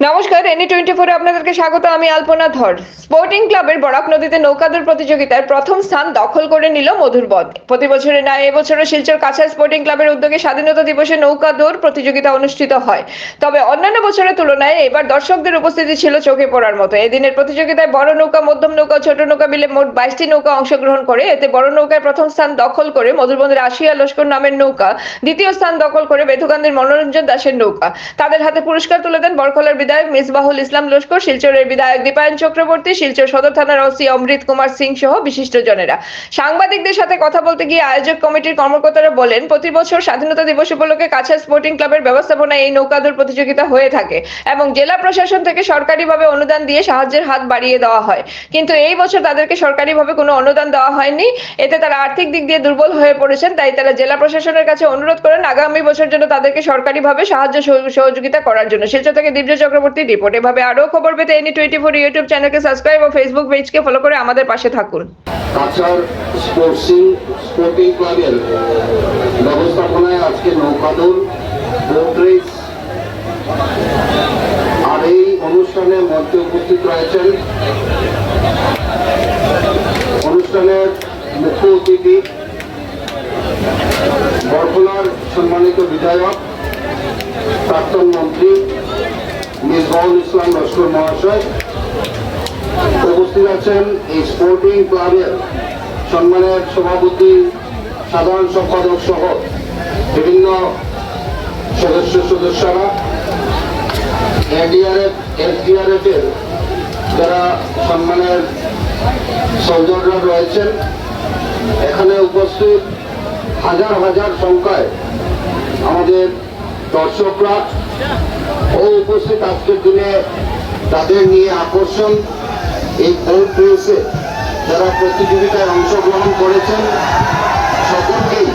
নমস্কার any twenty ফোরে আপনাদেরকে স্বাগত। আমি আলপনা ধর। স্পোর্টিং ক্লাবের বরাক নদীতে নৌকাদুর প্রতিযোগিতায় প্রথম স্থান দখল করে নিল মধুরবদ প্রতি বছরের ন্যায় এবছরও শিলচর কাছাড় স্পোর্টিং ক্লাবের উদ্যোগে স্বাধীনতা দিবসে নৌকাদৌর প্রতিযোগিতা অনুষ্ঠিত হয়। তবে অন্যান্য বছরের তুলনায় এবার দর্শকদের উপস্থিতি ছিল চোখে পড়ার মতো। এদিনের প্রতিযোগিতায় বড় নৌকা, মধ্যম নৌকা, ছোট নৌকা মিলে মোট বাইশটি নৌকা অংশগ্রহণ করে এতে বড় নৌকায় প্রথম স্থান দখল করে মধুরবন্দের আশিয়া লস্কর নামের নৌকা, দ্বিতীয় স্থান দখল করে বেথুকান্দির মনোরঞ্জন দাসের নৌকা। তাদের হাতে পুরস্কার তুলে দেন বরখলার বিধায়ক মিসবাহুল ইসলাম লস্কর, শিলচরের বিধায়ক দীপায়ন চক্রবর্তী, শিলচর সদর থানার ওসি অমৃত কুমার সিং সহ বিশিষ্টজনেরা। সাংবাদিকদের সাথে কথা বলতে গিয়ে আয়োজক কমিটির কর্মকর্তারা বলেন, প্রতি বছর স্বাধীনতা দিবস উপলক্ষে কাছাড় স্পোর্টিং ক্লাবের ব্যবস্থাপনায় এই নৌকাদৌড় প্রতিযোগিতা হয়ে থাকে এবং জেলা প্রশাসন থেকে সরকারিভাবে অনুদান দিয়ে সাহায্যের হাত বাড়িয়ে দেওয়া হয়। কিন্তু এই বছর তাদেরকে সরকারিভাবে কোনো অনুদান দেওয়া হয়নি। এতে তারা আর্থিক দিক দিয়ে দুর্বল হয়ে পড়েছেন, তাই তারা জেলা প্রশাসনের কাছে অনুরোধ করেন আগামী বছর জন্য তাদেরকে সরকারিভাবে সাহায্য সহ- সহযোগিতা করার জন্য। শিলচর থেকে দিব্য চক্রবর্তী রিপোর্ট এভাবে আরও খবর পেতে এনি টোয়েন্টি ফোর ইউটিউব চ্যানেলকে সাবস্ক্রাইব ও ফেসবুক পেজকে ফলো করে আমাদের পাশে থাকুন। কাছাড় স্পোর্টসিং স্পোর্টিং ক্লাবের ব্যবস্থাপনায় আজকে নৌকাদৌড় বোট আর এই অনুষ্ঠানে মঞ্চে উপস্থিত রয়েছেন অনুষ্ঠানের মুখ্য অতিথি বরফুলার সম্মানিত বিধায়ক, প্রাক্তন মন্ত্রী মিসবাউল ইসলাম লস্কর মহাশয়। উপস্থিত আছেন এই স্পোর্টিং ক্লাবের সম্মানের সভাপতি, সাধারণ সম্পাদক সহ বিভিন্ন সদস্য সদস্যরা। এডিআরএফ এসডিআরএফ এর যারা সম্মানের সৌজনরা রয়েছেন, এখানে উপস্থিত হাজার হাজার সংখ্যায় আমাদের দর্শকরা ও উপস্থিত আজকের দিনে তাদের নিয়ে আকর্ষণ এই বোর্ড রেসে যারা প্রতিযোগিতায় অংশগ্রহণ করেছেন সকলকেই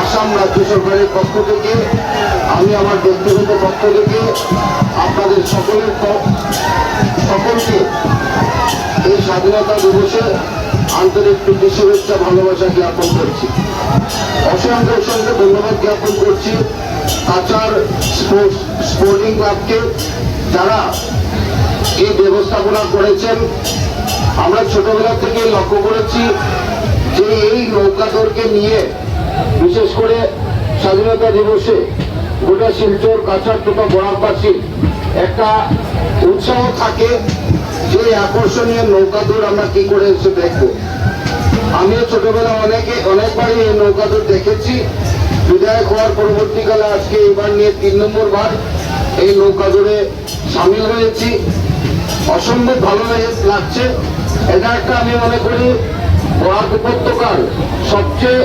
আসাম রাজ্য সরকারের পক্ষ থেকে, আমি আমার ব্যক্তিগত পক্ষ থেকে, আপনাদের সকলের সকলকে এই স্বাধীনতা দিবসে আন্তরিক প্রীতি, শুভেচ্ছা, ভালোবাসা জ্ঞাপন করছি। অসংখ্য অসংখ্য ধন্যবাদ জ্ঞাপন করছি। স্পোর্টস স্পোর্টিং ক্লাবকে যারা এই ব্যবস্থাপনা করেছেন, আমরা ছোটবেলা থেকে লক্ষ্য করেছি যে এই নৌকাদরকে নিয়ে, বিশেষ করে স্বাধীনতা দিবসে গোটা শিলচর, কাছাড় তথা বরাকবাসী একটা উৎসাহ থাকে যে আকর্ষণীয় নৌকাদৌড় আমরা কি করে এসে দেখব। আমিও ছোটবেলা অনেকে অনেকবারই এই নৌকাদৌড় দেখেছি। বিধায়ক হওয়ার পরবর্তীকালে আজকে এবার নিয়ে তিন নম্বর বার এই নৌকা জোরে সামিল হয়েছি। অসম্ভব ভালো লেগে- লাগছে। এটা একটা আমি মনে করি বরাক উপত্যকার সবচেয়ে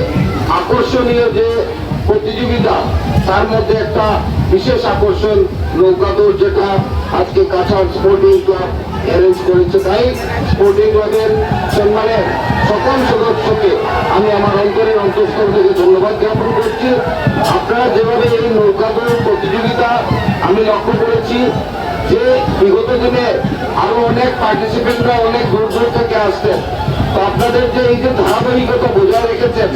আকর্ষণীয় যে প্রতিযোগিতা, তার মধ্যে একটা বিশেষ আকর্ষণ নৌকাদৌড় যেটা আজকে কাছাড় স্পোর্টিং ক্লাব অ্যারেঞ্জ করেছে। তাই স্পোর্টিং ক্লাবের সম্মানে সকল সদস্যকে আমি আমার অন্তরের অন্তঃস্থল থেকে ধন্যবাদ জ্ঞাপন করছি। আপনারা যেভাবে এই নৌকাদৌড় প্রতিযোগিতা আমি লক্ষ্য করেছি যে বিগত দিনে আরও অনেক পার্টিসিপেন্টরা অনেক দূর দূর থেকে আসতেন তো আপনাদের যে এই যে ধারাবাহিকতা বজায় রেখেছেন